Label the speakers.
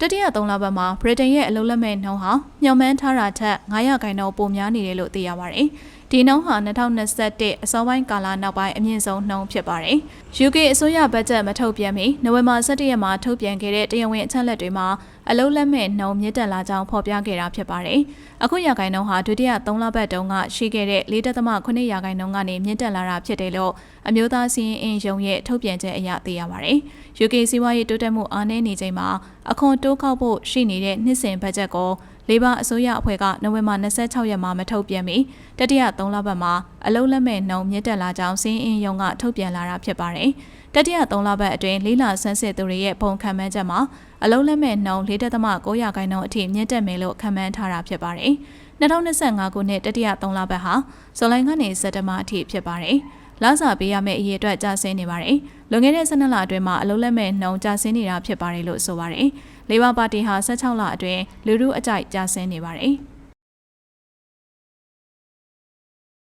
Speaker 1: တတိယသုံးလပတ်မှာဗြိတိန်ရဲ့အလုပ်လက်မဲ့နှုန်းဟာမျှော်မှန်းထားတာထက်900ခန့်တော့ပိုများနေတယ်လို့သိရပါတယ်။ ဒီနှုန်းဟာ2021အစောပိုင်းကာလနောက်ပိုင်းအမြင့်ဆုံးနှုန်းဖြစ်ပါတယ်။ UK အစိုးရဘတ်ဂျက်မထုတ်ပြန်မီနိုဝင်ဘာ17ရက်မှာထုတ်ပြန်ခဲ့တဲ့တရားဝင်အချက်အလက်တွေမှာအလုပ်လက်မဲ့နှုန်းမြင့်တက်လာကြောင်းဖော်ပြခဲ့တာဖြစ်ပါတယ်။အခုရာခိုင်နှုန်းဟာဒုတိယ3လပတ်တုန်းကရှိခဲ့တဲ့4.9ရာခိုင်နှုန်းကနေမြင့်တက်လာတာဖြစ်တယ်လို့အမျိုးသားစီးရင်အင်ယုံရဲ့ထုတ်ပြန်ချက်အရသိရပါတယ်။ UK စီးပွားရေးတိုးတက်မှုအားနည်းနေချိန်မှာအခွန်တိုးကောက်ဖို့ရှိနေတဲ့နှစ်စဉ်ဘတ်ဂျက်ကိုလေဘာအစိုးရအဖွဲ့ကနိုဝင်ဘာ26ရက်မှာမထုတ်ပြန်မီတတိယ3လပတ်မှာအလုံးလက်မဲ့နှုံမြင့်တက်လာကြောင်းစင်းအင်းယုံကထုတ်ပြန်လာတာဖြစ်ပါတယ်။တတိယ3လပတ်အတွင်းလေးလာဆန်းစစ်သူတွေရဲ့ပုံခံမှန်းချက်မှာအလုံးလက်မဲ့နှုံ4.9ရာခိုင်နှုန်းအထိမြင့်တက်မယ်လို့ခံမှန်းထားတာဖြစ်ပါတယ်။2025ခုနှစ်တတိယ3လပတ်ဟာဇူလိုင်ကနေစက်တဘာအထိဖြစ်ပါတယ်။ လစာပေးရမယ့်အရေးအတွက်ကျဆင်းနေပါတယ်။လွန်ခဲ့တဲ့12လအတွင်းမှာအလုံးလက်မဲ့နှုံကျဆင်းနေတာဖြစ်ပါတယ်လို့ဆိုပါတယ်။လေဘာပါတီဟာ16လအတွင်းလူထုအကြိုက်ကျဆင်းနေပါတယ်။